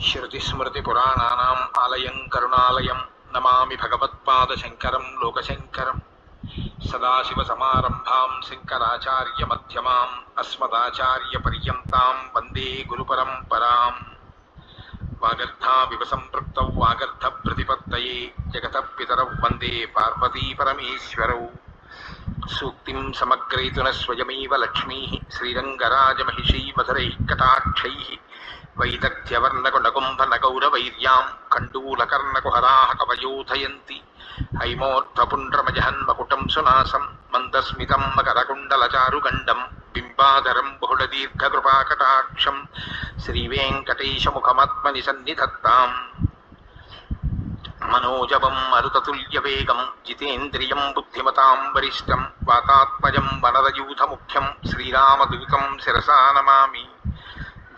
శృతిస్మృతి శృతిస్మృతిపురాణానాం ఆలయం కరుణాలయం నమామి భగవత్పాద శంకరం లోకశంకరం. సదాశివసమారంభాం అస్మదాచార్య పర్యంతాం వందే గురు గురుపరంపరాం వాగర్థావివ సంపృక్త వాగర్థ ప్రతిపత్త జగత పితర వందే పార్వతీపరమేశ్వరౌ సూక్తిం సమగ్రయితున స్వయమేవ లక్ష్మీ శ్రీరంగరాజమహిషీ మధురైః కటాక్షైః వైదగ్ధ్యవర్ణకుంభనగౌరవైర్యాం కండూలకర్ణకుహరాः కవయోధయంతి హైమోర్ధపుండ్రమజహన్మకుటం సునాసం మందస్మితం మకరకుండలచారుగండం బింబాధరం బహుళదీర్ఘకృపాకటాక్షం శ్రీవేంకటేశముఖమాత్మని సన్నిధత్తాం మనోజవం మరుతతుల్యవేగం జితేంద్రియం బుద్ధిమతాం వరిష్టం వాతాత్మజం వనరయూథముఖ్యం శ్రీరామదూతం శిరసా నమామి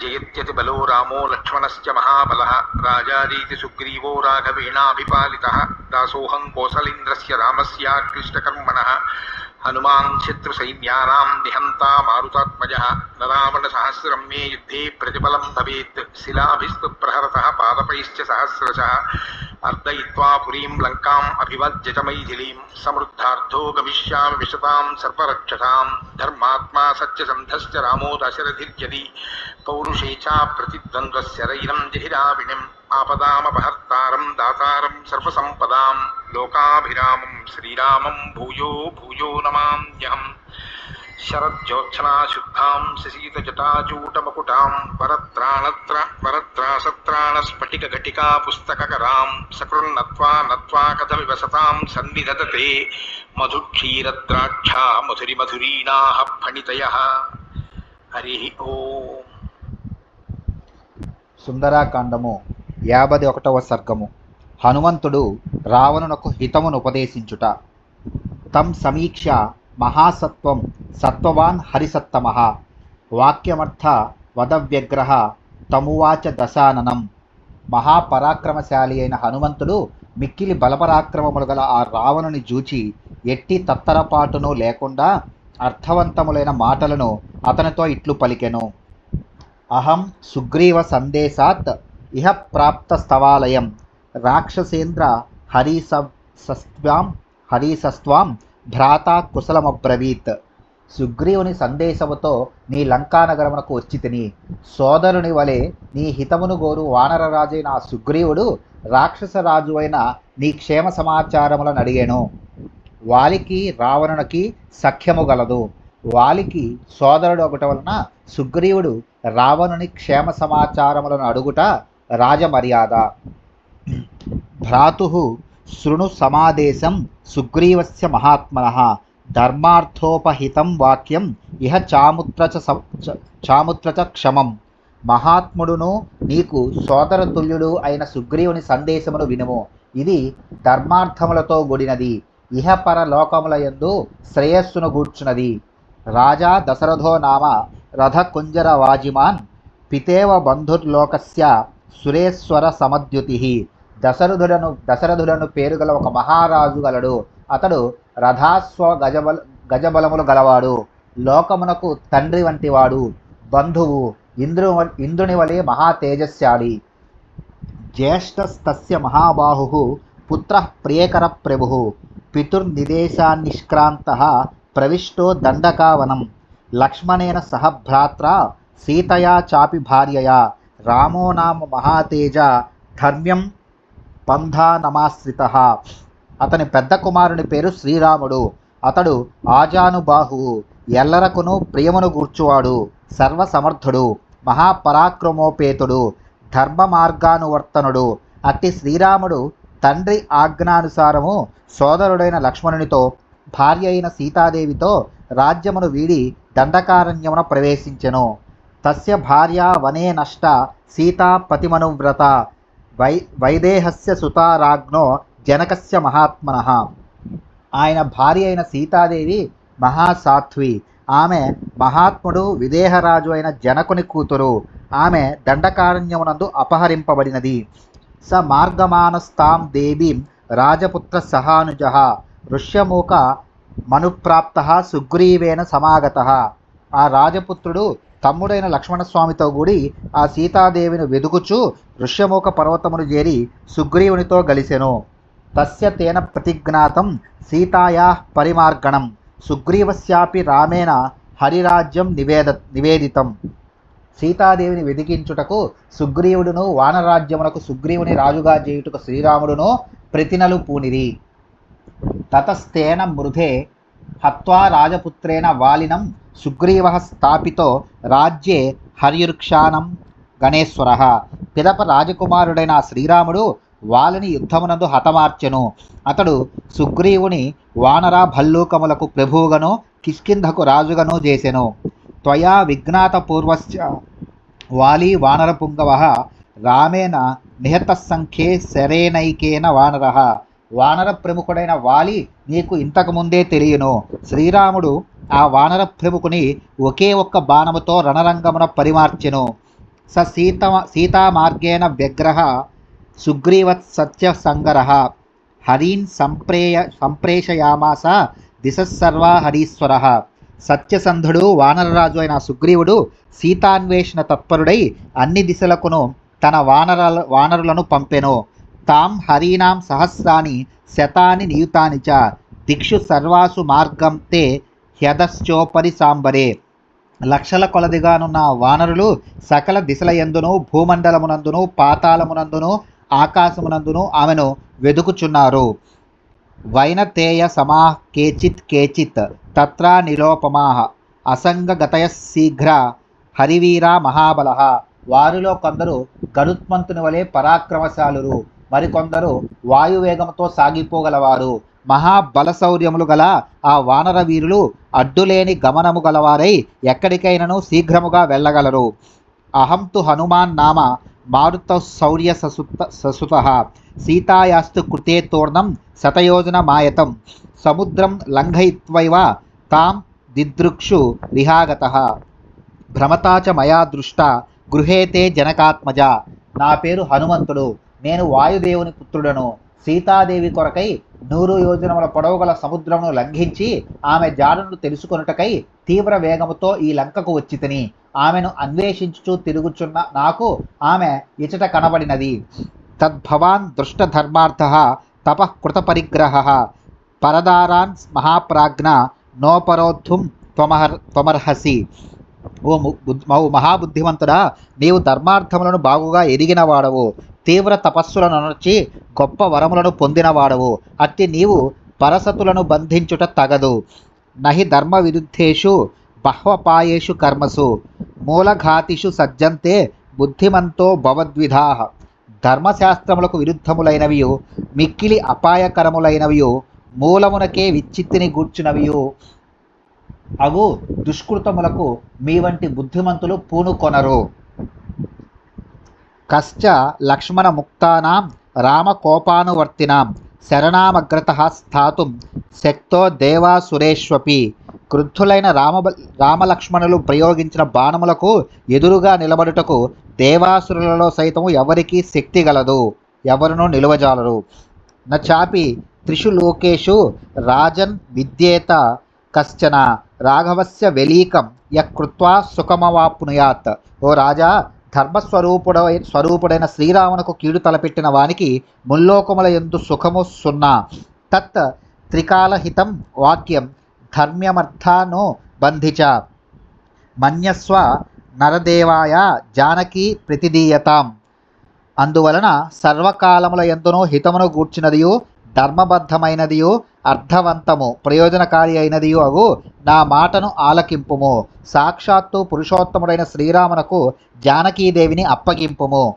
జయత్యతి బలో రామో లక్ష్మణశ్చ మహాబల రాజారీతి సుగ్రీవో రాఘవేణాభిపాలిత దాసోహం కోసలేంద్రస్య రామస్యాక్లిష్టకర్మణ హనుమాన్ శత్రు సైన్యానా నిహంతా మారుతాత్మజ నరావణ సహస్రం మే యుద్ధే ప్రతిఫలం భవేత్ శిలాభిస్తు ప్రహరత పాదపైశ్చ సహస్రశ అర్దయిత్వా పురీం లంకాం అభివద్యత మైథిలీం సమృద్ధార్థో గమిష్యామి విశతాం సర్వరక్షసాం ధర్మాత్మా సత్యసంధశ్చ రామో దశరథిర్యది పౌరుషేచా చ ప్రతిద్వంద్వస్య రయిరం జహిరావిణిం ఆపదామపహర్తారం దాతారం సర్వసంపదాం లోకాభిరామం శ్రీరామం భూయో భూయో నమామ్యహం. శరజ్జోత్సనా శుద్ధాం శశీతజటాజూటమకుటాం వరత్రాణత్ర వరత్రాసత్రాణ స్ఫటిక ఘటికా పుస్తకరాం సకృన్నత్వా నత్వా కథమివసతాం సన్నిధతతే మధురి మధురిమధురీణాః ఫణితయ. హరి ఓ. సుందరాకాండము యాభై ఒకటవ సర్గము. హనుమంతుడు రావణునకు హితమును ఉపదేశించుట. తం సమీక్ష మహాసత్వం సత్వవాన్ హరిసత్తమ. వాక్యమర్థ వదవ్యగ్రహ తమువాచ దశాననం. మహాపరాక్రమశాలి అయిన హనుమంతుడు మిక్కిలి బలపరాక్రమములు గల ఆ రావణుని జూచి ఎట్టి తత్తరపాటును లేకుండా అర్థవంతములైన మాటలను అతనితో ఇట్లు పలికెను. అహం సుగ్రీవ సందేశాత్ ఇహ ప్రాప్త స్థవాలయం రాక్షసేంద్ర హరిసస్వాం హరిసస్వాం భ్రాత కుశలమబ్రవీత్. సుగ్రీవుని సందేశముతో నీ లంకానగరమునకు వచ్చి తిని సోదరుని వలె నీ హితమును గోరు వానరరాజైన సుగ్రీవుడు. రాక్షసరాజు అయిన నీ క్షేమ సమాచారములను అడిగాను. వాలికి రావణునికి సఖ్యము గలదు. వాలికి సోదరుడు ఒకటి వలన సుగ్రీవుడు రావణుని క్షేమ సమాచారములను అడుగుట రాజమర్యాద. భ్రాతు శృణు సమాదేశం సుగ్రీవస్య మహాత్మన ధర్మార్థోపహితం వాక్యం ఇహ చాముత్ర చ చ- చాముత్ర చ క్షమం. మహాత్ముడును నీకు సోదరతుల్యుడు అయిన సుగ్రీవుని సందేశమును వినుము. ఇది ధర్మార్థములతో కూడినది. ఇహపర లోకముల యందు శ్రేయస్సును గూర్చున్నది రాజా దశరథో నామ రథకుంజర వాజిమాన్ పితేవ బంధుర్లోకస్య సురేశ్వర సమద్యుతి. దశరథుడను దశరథుడను పేరు గల ఒక మహారాజు గలడు. అతడు రథాస్వ గజబల గజబలములు గలవాడు. లోకమునకు తండ్రి వంటివాడు. బంధువు ఇంద్రు ఇంద్రుని వలె మహా తేజస్శాలి జ్యేష్ఠస్తస్య మహాబాహు పుత్ర ప్రియకర ప్రభు పితుర్నిదేశాన్నిష్క్రాంత ప్రవిష్టో దండకావనం. లక్ష్మణేన సహ భ్రాత్ర సీతయా చాపి భార్యయా. రామో నామ మహాతేజ ధర్మ్యం పంధానమాశ్రిత అతని పెద్ద కుమారుని పేరు శ్రీరాముడు. అతడు ఆజానుబాహువు ఎల్లరకును ప్రియమును గూర్చువాడు సర్వసమర్థుడు మహాపరాక్రమోపేతుడు ధర్మ మార్గానువర్తనుడు అట్టి శ్రీరాముడు తండ్రి ఆజ్ఞానుసారము సోదరుడైన లక్ష్మణునితో భార్య అయిన సీతాదేవితో రాజ్యమును వీడి దండకారణ్యమున ప్రవేశించెను. తస్య భార్య వనే నష్ట సీతా పతిమనువ్రత వై వైదేహస్య సుతారాజ్ఞో జనకస్య మహాత్మన. ఆయన భార్య అయిన సీతాదేవి మహాసాధ్వి. ఆమె మహాత్ముడు విదేహరాజు అయిన జనకుని కూతురు. ఆమె దండకారణ్యమునందు అపహరింపబడినది. స మార్గమానస్తాం దేవీం రాజపుత్ర సహానుజ. ఋష్యమూక మనుప్రాప్త సుగ్రీవేన సమాగత. ఆ రాజపుత్రుడు తమ్ముడైన లక్ష్మణస్వామితో కూడి ఆ సీతాదేవిని వెదుకుచు ఋష్యముఖ పర్వతమును చేరి సుగ్రీవునితో గలిసెను. తస్య తేన ప్రతిజ్ఞాతం సీతాయా పరిమార్గణం. సుగ్రీవస్యాపి రామేణ హరిరాజ్యం నివేద నివేదితం. సీతాదేవిని వెదికించుటకు సుగ్రీవుడును వానరాజ్యమునకు సుగ్రీవుని రాజుగా చేయుటకు శ్రీరాముడును ప్రతినలు పూనిరి. తతస్తేన మృధే హత్వా రాజపుత్రేణ వాలినం సుగ్రీవ స్థాపితో రాజ్యే హర్యుక్షానం గణేశ్వర. పిదప రాజకుమారుడైన శ్రీరాముడు వాలిని యుద్ధమునందు హతమార్చెను. అతడు సుగ్రీవుని వానర భల్లూకములకు ప్రభువుగను కిష్కింధకు రాజుగను చేసెను. త్వయా విజ్ఞాత పూర్వస్య వాలి వానరపుంగవ రామేణ నిహత సంఖ్యే శరేనైకేన వానర. వానర ప్రముఖుడైన వాలి నీకు ఇంతకు ముందే తెలియను. శ్రీరాముడు ఆ వానర ప్రముఖుని ఒకే ఒక్క బాణముతో రణరంగమున పరిమార్చెను. స సీత సీతామార్గేణ వ్యగ్రహ సుగ్రీవత్ సత్య సంగర హరీన్ సంప్రేయ సంప్రేషయామాస దిశసర్వా హరీశ్వర. సత్యసంధుడు వానరరాజు అయిన సుగ్రీవుడు సీతాన్వేషణ తత్పరుడై అన్ని దిశలకును తన వానర వానరులను పంపెను. తాం హరీనాం సహస్రాని శతాని నియుతాని చ దిక్షు సర్వాసు మార్గం తే హ్యదశ్చోపరి సాంబరే. లక్షల కొలదిగానున్న వానరులు సకల దిశల ఎందును భూమండలమునందును పాతాళమునందును ఆకాశమునందును ఆమెను వెదుకుచున్నారు. వైనతేయ సమా కేచిత్ కేచిత్ తత్రా నిలోపమా అసంగగతయ శీఘ్ర హరివీరా మహాబల వారిలో కొందరు గరుత్మంతుని వలె పరాక్రమశాలురు. మరికొందరు వాయువేగంతో సాగిపోగలవారు. మహాబలశౌర్యములు గల ఆ వానర వీరులు అడ్డులేని గమనము గలవారై ఎక్కడికైనాను శీఘ్రముగా వెళ్ళగలరు. అహంతు హనుమాన్ నామ మారుత శౌర్య ససుత ససుత సీతాయాస్తు కృతే తోర్ణం శతయోజన మాయతం. సముద్రం లంఘయిత్వైవ తాం దిదృక్షు విహాగత భ్రమతా చ మయా దృష్ట గృహేతే జనకాత్మజ. నా పేరు హనుమంతుడు. నేను వాయుదేవుని పుత్రుడను సీతాదేవి కొరకై నూరు యోజనముల పొడవుగల సముద్రమును లంఘించి ఆమె జాడను తెలుసుకొనుటకై తీవ్ర వేగముతో ఈ లంకకు వచ్చి తిని ఆమెను అన్వేషించుచూ తిరుగుచున్న నాకు ఆమె ఇచట కనబడినది. తద్భవాన్ దృష్టధర్మార్థ తపఃకృత పరిగ్రహ పరదారాన్ మహాప్రాజ్ఞ నోపరోద్ధుం త్వమహర్ త్వమర్హసి. ఓ ఓ మహాబుద్ధిమంతుడా నీవు ధర్మార్థములను బాగుగా ఎరిగిన వాడవు తీవ్ర తపస్సులను నడిచి గొప్ప వరములను పొందినవాడవు. అట్టి నీవు పరసతులను బంధించుట తగదు. నహి ధర్మ విరుద్ధేషు బహ్వపాయేషు కర్మసు. మూలఘాతిషు సజ్జంతే బుద్ధిమంతో భవద్విధా. ధర్మశాస్త్రములకు విరుద్ధములైనవియు మిక్కిలి అపాయకరములైనవియు మూలమునకే విచ్చిత్తిని గూర్చినవియు. అవు దుష్కృతములకు మీ వంటి బుద్ధిమంతులు పూనుకొనరు. కశ్చ లక్ష్మణ ముక్తానాం రామకోపానువర్తినాం శరణామగ్రత స్థాతుం శక్తో దేవాసురేష్వపి. క్రుద్ధులైన రామ రామలక్ష్మణులు ప్రయోగించిన బాణములకు ఎదురుగా నిలబడుటకు దేవాసురులలో సైతము ఎవరికీ శక్తి గలదు ఎవరునూ నిలువజాలరు. నచాపి త్రిషు లోకేషు రాజన్ విద్యేత కశ్చన రాఘవస్య వెలీకం యకృత్వా సుఖమవాప్నుయాత్. ఓ రాజా ధర్మస్వరూపుడై స్వరూపుడైన శ్రీరామునకు కీడు తలపెట్టిన వానికి ముల్లోకముల ఎందు సుఖము సున్నా. తత్ త్రికాలహితం వాక్యం ధర్మ్యమర్థాను బంధిచ. మన్యస్వ నరదేవాయ జానకి ప్రతిదీయతాం. అందువలన సర్వకాలముల ఎందునో హితమును గూర్చినదియు ధర్మబద్ధమైనదియు అర్థవంతము ప్రయోజనకారి అయినదియు అగు. నా మాటను ఆలకింపుము. సాక్షాత్తు పురుషోత్తముడైన శ్రీరామునకు జానకీదేవిని అప్పగింపుము.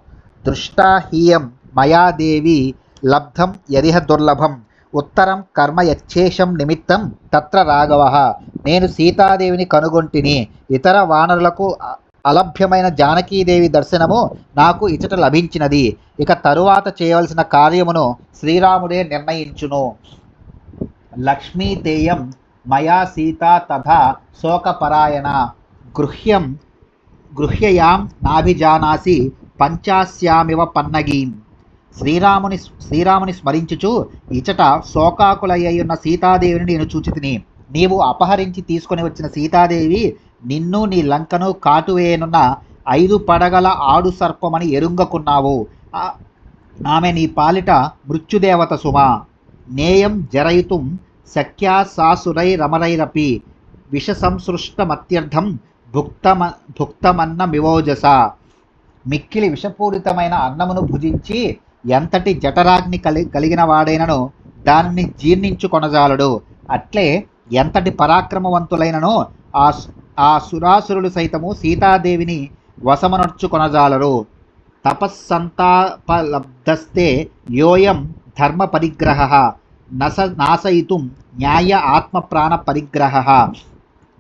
దృష్టాహీయం హీయం లబ్ధం యదిహ దుర్లభం. ఉత్తరం కర్మ యచ్చేషం నిమిత్తం తత్ర రాఘవ. నేను సీతాదేవిని కనుగొంటిని. ఇతర వానరులకు అలభ్యమైన జానకీదేవి దర్శనము నాకు ఇచట లభించినది. ఇక తరువాత చేయవలసిన కార్యమును శ్రీరాముడే నిర్ణయించును. లక్ష్మీతేయం మయా సీతా తథా శోకపరాయణ. గృహ్యం గృహ్యయాం నాభిజానాసి పంచాస్యామివ పన్నగీం. శ్రీరాముని శ్రీరాముని స్మరించుచు ఇచట శోకాకులయ్యున్న సీతాదేవిని నేను చూచితిని. నీవు అపహరించి తీసుకొని వచ్చిన సీతాదేవి నిన్ను నీ లంకను కాటువేయనున్న ఐదు పడగల ఆడు సర్పమని ఎరుంగకున్నావు. ఆమె నీ పాలిట మృత్యుదేవత సుమ. నేయం జరయితుం సఖ్యా సాసురై రమరైరపి విష సంసృష్టమత్యర్థం భుక్తమ భుక్తమన్న మివోజస మిక్కిలి విషపూరితమైన అన్నమును భుజించి ఎంతటి జఠరాగ్ని కలి కలిగిన వాడైనను దానిని జీర్ణించు కొనజాలడు అట్లే ఎంతటి పరాక్రమవంతులైనను ఆ ఆ సురాసురులు సైతము సీతాదేవిని వశమనర్చు కొనజాలరు తపస్సంతాపలబ్ధస్తే యోయం ధర్మ పరిగ్రహ నస నాశయితుం న్యాయ ఆత్మ ప్రాణ పరిగ్రహ.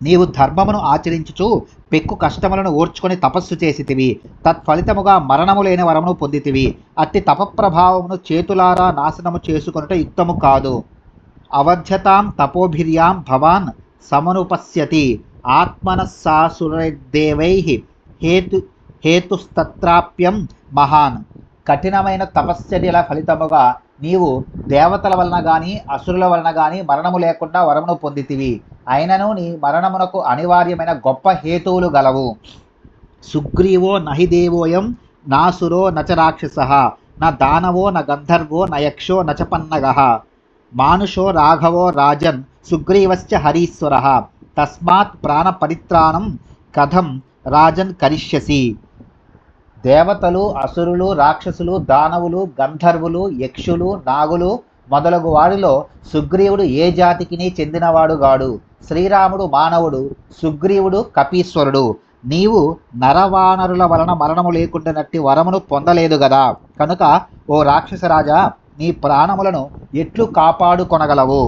నీవు ధర్మమును ఆచరించుచు పెక్కు కష్టములను ఓర్చుకొని తపస్సు చేసితివి. తత్ఫలితముగా మరణము లేని వరమును పొందితివి. అట్టి తపప్రభావమును చేతులారా నాశనము చేసుకొనుట యుక్తము కాదు. అవధ్యతాం తపోభిర్యాం భవాన్ సమనుపశ్యతి. ఆత్మనస్సాసురదేవై హేతు హేతుస్తత్రాప్యం మహాన్. కఠినమైన తపశ్చర్యల ఫలితముగా నీవు దేవతల వలన కానీ అసురుల వలన కానీ మరణము లేకుండా వరమును పొందితివి. అయినను నీ మరణమునకు అనివార్యమైన గొప్ప హేతువులు గలవు. సుగ్రీవో నహి దేవోయం నాసురో నచ రాక్షస న దానవో న గంధర్వో న యక్షో మానుషో రాఘవో రాజన్ సుగ్రీవశ్చ హరీశ్వర. తస్మాత్ ప్రాణ పరిత్రాణం కథం రాజన్ కరిష్యసి. దేవతలు అసురులు రాక్షసులు దానవులు గంధర్వులు యక్షులు నాగులు మొదలగు వారిలో సుగ్రీవుడు ఏ జాతికిని చెందినవాడు గాడు? శ్రీరాముడు మానవుడు సుగ్రీవుడు కపీశ్వరుడు. నీవు నరవానరుల వలన మరణము లేకుండానట్టి వరమును పొందలేదు గదా. కనుక ఓ రాక్షసరాజా నీ ప్రాణములను ఎట్లు కాపాడుకొనగలవు?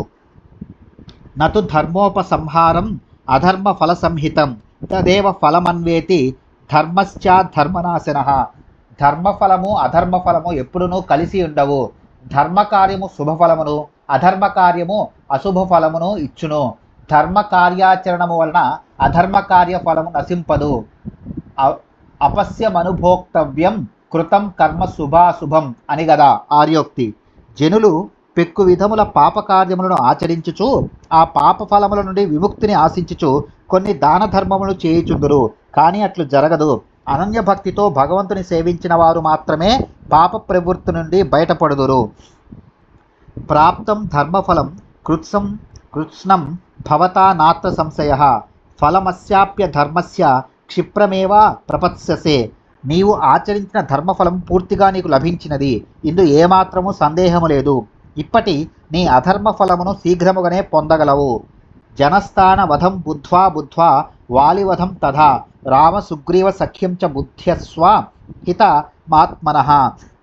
నతు ధర్మోపసంహారం అధర్మ ఫల సంహితం తదేవ ఫలమన్వేతి ధర్మశ్చ ధర్మనాశన. ధర్మఫలము అధర్మఫలము ఎప్పుడునూ కలిసి ఉండవు. ధర్మకార్యము శుభఫలమును అధర్మకార్యము అశుభ ఫలమును ఇచ్చును. ధర్మ కార్యాచరణము వలన అధర్మ కార్య ఫలము నశింపదు అపస్యమనుభోక్తవ్యం కృతం కర్మ శుభాశుభం అని గదా ఆర్యోక్తి. జనులు పెక్కు విధముల పాపకార్యములను ఆచరించుచు ఆ పాప ఫలముల నుండి విముక్తిని ఆశించుచు కొన్ని దాన ధర్మములు చేయుచుందురు. కానీ అట్లు జరగదు. అనన్య భక్తితో భగవంతుని సేవించిన వారు మాత్రమే పాప ప్రవృత్తి నుండి బయటపడుదురు. ప్రాప్తం ధర్మఫలం కృత్సం కృత్స్నం భవతా నాత్ర సంశయ ఫలమస్యాప్య ధర్మస్య క్షిప్రమేవ ప్రపత్స్యసే. నీవు ఆచరించిన ధర్మఫలం పూర్తిగా నీకు లభించినది. ఇందు ఏమాత్రము సందేహము లేదు. ఇప్పటి నీ అధర్మ ఫలమును శీఘ్రముగానే పొందగలవు. జనస్థాన వధం బుద్ధ్వా బుద్ధ్వా వాలివధం తథా రామసుగ్రీవ సఖ్యం చ బుద్ధ్యస్వ హిత మాత్మన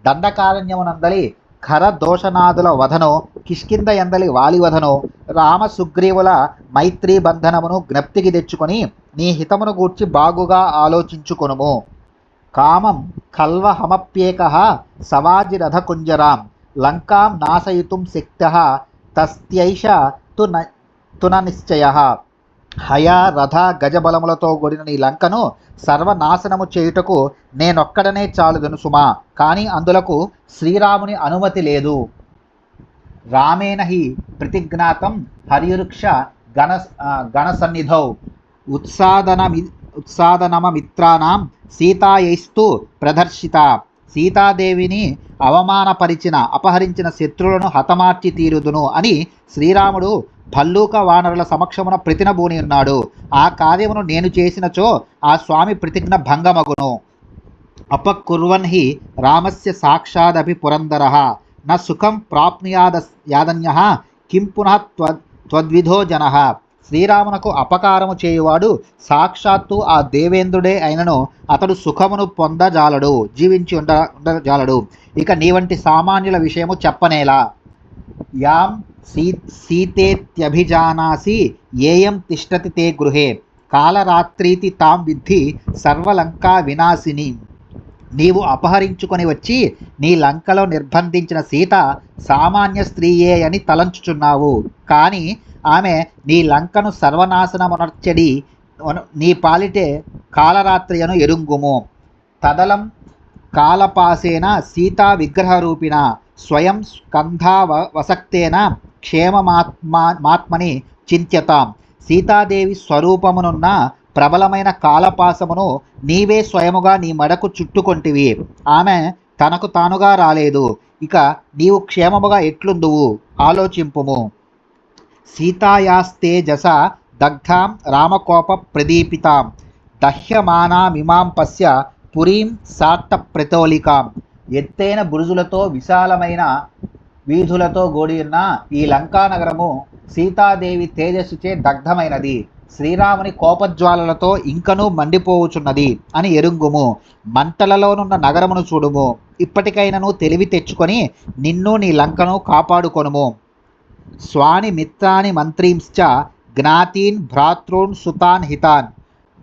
దండకారణ్యమునందలి ఖర దోషనాదుల వధను కిష్కింద ఎందలి వాలివధను రామసుగ్రీవుల మైత్రీ బంధనమును జ్ఞప్తికి తెచ్చుకొని నీ హితమును గూర్చి బాగుగా ఆలోచించుకొనుము. కామం కల్వహమప్యేక సవాజిరథకుంజరాం లంకాం నాశయితుం శక్త తస్త్యైష తు న తున నిశ్చయ హయా రథ గజబలములతో కూడిన నీ లంకను సర్వనాశనము చేయుటకు నేనొక్కడనే చాలుదను సుమా. కానీ అందులకు శ్రీరాముని అనుమతి లేదు. రామేణ హి ప్రతిజ్ఞాతం హరివృక్ష గణ గణసన్నిధౌ ఉత్సాదనమి ఉత్సాదనమమిత్రానాం సీతాయైస్తు ప్రదర్శిత. సీతాదేవిని అవమానపరిచిన అపహరించిన శత్రువులను హతమార్చి తీరుదును అని శ్రీరాముడు భల్లూక వానరుల సమక్షమున ప్రతినబూని ఉన్నాడు. ఆ కార్యమును నేను చేసినచో ఆ స్వామి ప్రతిజ్ఞ భంగమగును. అపకుర్వన్ హి రామస్య సాక్షాదపి పురందర. న సుఖం ప్రాప్నుయాద యాదన్య. కిం పునః త్వ త్వద్విధో జన. శ్రీరామునకు అపకారము చేయువాడు సాక్షాత్తు ఆ దేవేంద్రుడే అయినను అతడు సుఖమును పొందజాలడు జీవించి ఉండ ఉండజాలడు. ఇక నీ వంటి సామాన్యుల విషయము చెప్పనేలా. యాం సీ సీతేత్యభిజానాసి ఏయం తిష్టతి తే గృహే. కాలరాత్రీతి తాం విద్ధి సర్వలంకా వినాశిని. నీవు అపహరించుకొని వచ్చి నీ లంకలో నిర్బంధించిన సీత సామాన్య స్త్రీయే అని తలంచుచున్నావు. కానీ ఆమె నీ లంకను సర్వనాశనమునర్చడి నీ పాలిటే కాలరాత్రియను ఎరుంగుము. తదలం కాలపాసేన సీతా విగ్రహరూపిణ స్వయం స్కంధా వ- వసక్తేన క్షేమమాత్మా మాత్మని చింత్యతాం. సీతాదేవి స్వరూపమునున్న ప్రబలమైన కాలపాసమును నీవే స్వయముగా నీ మడకు చుట్టుకొంటివి. ఆమె తనకు తానుగా రాలేదు. ఇక నీవు క్షేమముగా ఎట్లుందువు? ఆలోచింపుము. సీతాయాస్తేజస దగ్ధాం రామకోప ప్రదీపితాం. దహ్యమానామిమాం పశ్య పురీం సాట్ట ప్రతోలికాం. ఎత్తైన బురుజులతో విశాలమైన వీధులతో కూడి ఉన్న ఈ లంకా నగరము సీతాదేవి తేజస్సుచే దగ్ధమైనది. శ్రీరాముని కోపజ్వాలలతో ఇంకనూ మండిపోవుచున్నది అని ఎరుంగుము. మంటలలోనున్న నగరమును చూడుము. ఇప్పటికైనను తెలివి తెచ్చుకొని నిన్ను నీ లంకను కాపాడుకొనుము. స్వాని మిత్రాని మంత్రీంశ్చ జ్ఞాతీన్ భ్రాతృన్ సుతాన్ హితాన్.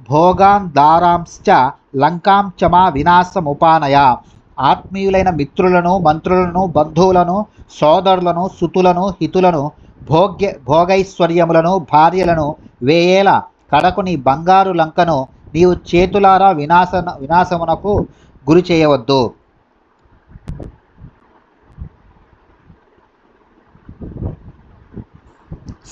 భోగాన్ దారాంశ్చ లంకాం చమా వినాశముపానయ. ఆత్మీయులైన మిత్రులను మంత్రులను బంధువులను సోదరులను సుతులను హితులను భోగ్య భోగైశ్వర్యములను భార్యలను వేయేల కడకు నీ బంగారు లంకను నీవు చేతులారా వినాశ వినాశమునకు గురి చేయవద్దు.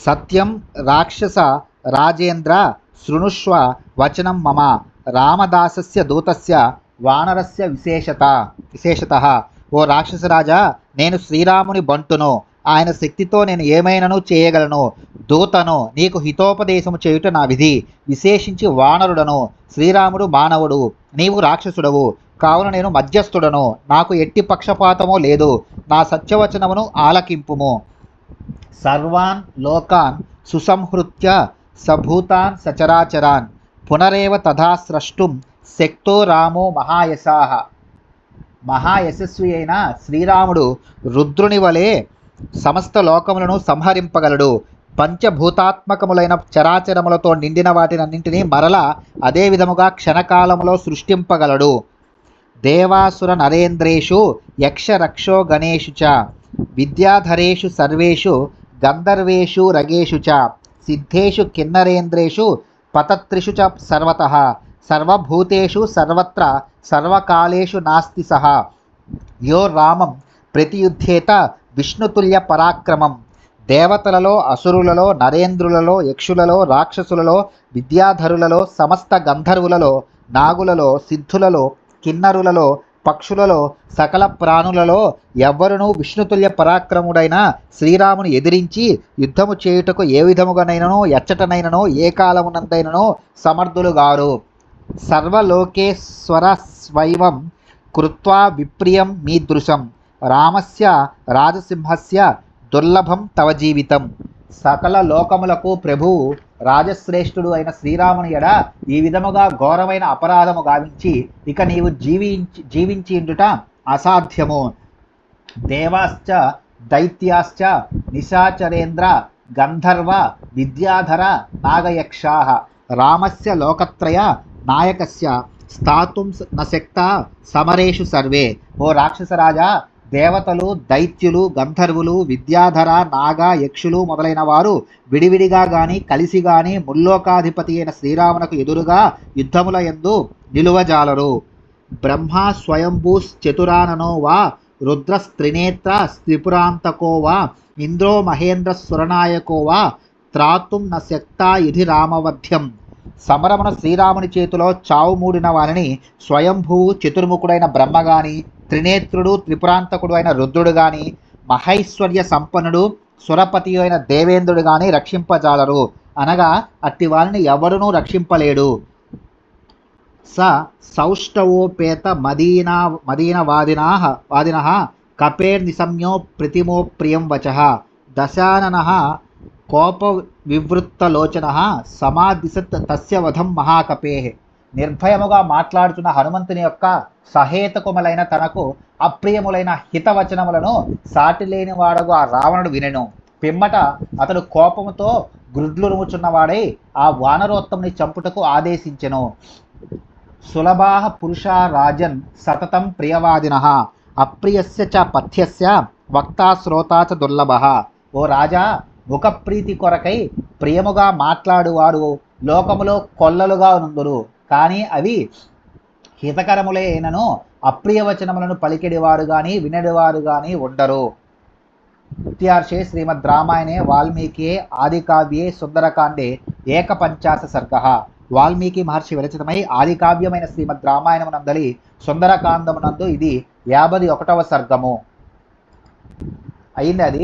సత్యం రాక్షస రాజేంద్ర శృణుష్వ వచనం మమ. రామదాసస్య దూతస్య వానరస్య విశేషత. విశేషత ఓ రాక్షసరాజా నేను శ్రీరాముని బంటును. ఆయన శక్తితో నేను ఏమైనను చేయగలను. దూతను నీకు హితోపదేశము చేయుట నా విధి. విశేషించి వానరుడను. శ్రీరాముడు మానవుడు. నీవు రాక్షసుడవు. కావున నేను మధ్యస్థుడను. నాకు ఎట్టి పక్షపాతమో లేదు. నా సత్యవచనమును ఆలకింపుము. సర్వాన్ లోకాన్ సుసంహృత్య సభూతాన్ సచరాచరాన్. పునరేవ తథా స్రష్టుం శక్తో రామో మహాయశాహ మహాయశస్వి అయిన శ్రీరాముడు రుద్రుని వలె సమస్త లోకములను సంహరింపగలడు. పంచభూతాత్మకములైన చరాచరములతో నిండిన వాటినన్నింటినీ మరల అదే విధముగా క్షణకాలములో సృష్టింపగలడు. దేవాసుర నరేంద్రేషు యక్షరక్షో గణేషు చ విద్యాధరేషు సర్వేషు గంధర్వేషు రగేషు చ సిద్ధేషు కిన్నరేంద్రేషు పతత్రిషు చ సర్వత సర్వభూతేషు సర్వత్ర సర్వకాలేషు నాస్తి సహ. యో రామం ప్రతియుద్ధేత విష్ణుతుల్య పరాక్రమం. దేవతలలో అసురులలో నరేంద్రులలో యక్షులలో రాక్షసులలో విద్యాధరులలో సమస్త గంధర్వులలో నాగులలో సిద్ధులలో కిన్నరులలో పక్షులలో సకల ప్రాణులలో ఎవ్వరునూ విష్ణుతుల్య పరాక్రముడైన శ్రీరాముని ఎదిరించి యుద్ధము చేయుటకు ఏ విధముగానైనను ఎచ్చటనైనను ఏ కాలమునందైనను గారు. గారు కృత్వా విప్రియం మీదృశం రామస్య రాజసింహస్య దుర్లభం తవ జీవితం. సకల లోకములకు ప్రభువు రాజశ్రేష్ఠుడు అయిన శ్రీరాముని ఎడ ఈ విధముగా ఘోరమైన అపరాధము గావించి ఇక నీవు జీవించి జీవించిండుట అసాధ్యము. దేవాశ్చ దైత్యాశ్చ నిశాచరేంద్ర గంధర్వ విద్యాధర నాగయక్షా రామస్య లోకత్రయ నాయకస్య స్థాతుం న శక్త సమరేషు సర్వే. ఓ రాక్షసరాజా దేవతలు దైత్యులు గంధర్వులు విద్యాధర నాగ యక్షులు మొదలైన వారు విడివిడిగా గాని కలిసి గాని ముల్లోకాధిపతి అయిన శ్రీరామునకు ఎదురుగా యుద్ధముల యందు నిలువజాలరు. బ్రహ్మ స్వయంభూశ్చతురాననో వా రుద్రస్త్రినేత్ర త్రిపురాంతకో వా ఇంద్రో మహేంద్ర సురనాయకో వా త్రాతుం న శక్తా ఇది రామవధ్యం సమరమున శ్రీరాముని చేతిలో చావు మూడిన వారిని స్వయంభువు చతుర్ముఖుడైన బ్రహ్మ గాని త్రినేత్రుడు త్రిపురాంతకుడు అయిన రుద్రుడు గాని మహైశ్వర్య సంపన్నుడు సురపతి అయిన దేవేంద్రుడు గాని రక్షింపజాలరు. అనగా అట్టి వారిని ఎవరునూ రక్షింపలేడు. స సౌష్టవోపేత మదీనా మదీనవాదినా వాదిన కపేర్నిశమ్యో ప్రతిమో ప్రియం వచ. దశానన కోప వివృత్తలోచన సమాధిశత్ తస్య వధం మహాకపే. నిర్భయముగా మాట్లాడుతున్న హనుమంతుని యొక్క సహేతకుములైన తనకు అప్రియములైన హితవచనములను సాటిలేని వాడగు ఆ రావణుడు వినెను. పిమ్మట అతడు కోపముతో గుడ్లురుముచున్నవాడై ఆ వానరోత్తముని చంపుటకు ఆదేశించెను. సులభాః పురుషా రాజన్ సతతం ప్రియవాదిన. అప్రియస్య చ పథ్యస్య వక్తా శ్రోతా చ దుర్లభ. ఓ రాజా ముఖప్రీతి కొరకై ప్రియముగా మాట్లాడువారు. లోకములో కొల్లలుగా నుందురు. కానీ అవి హితకరములే అయినను అప్రియవచనములను పలికిడివారు కానీ వినడివారు కానీ ఉండరు. ఇత్యార్షే శ్రీమద్ రామాయణే వాల్మీకి ఆదికావ్యే సుందరకాండే ఏకపంచాశ సర్గ. వాల్మీకి మహర్షి విరచితమై ఆదికావ్యమైన శ్రీమద్ రామాయణమునందలి సుందరకాండమునందు ఇది యాభై ఒకటవ సర్గము. అయింది అది.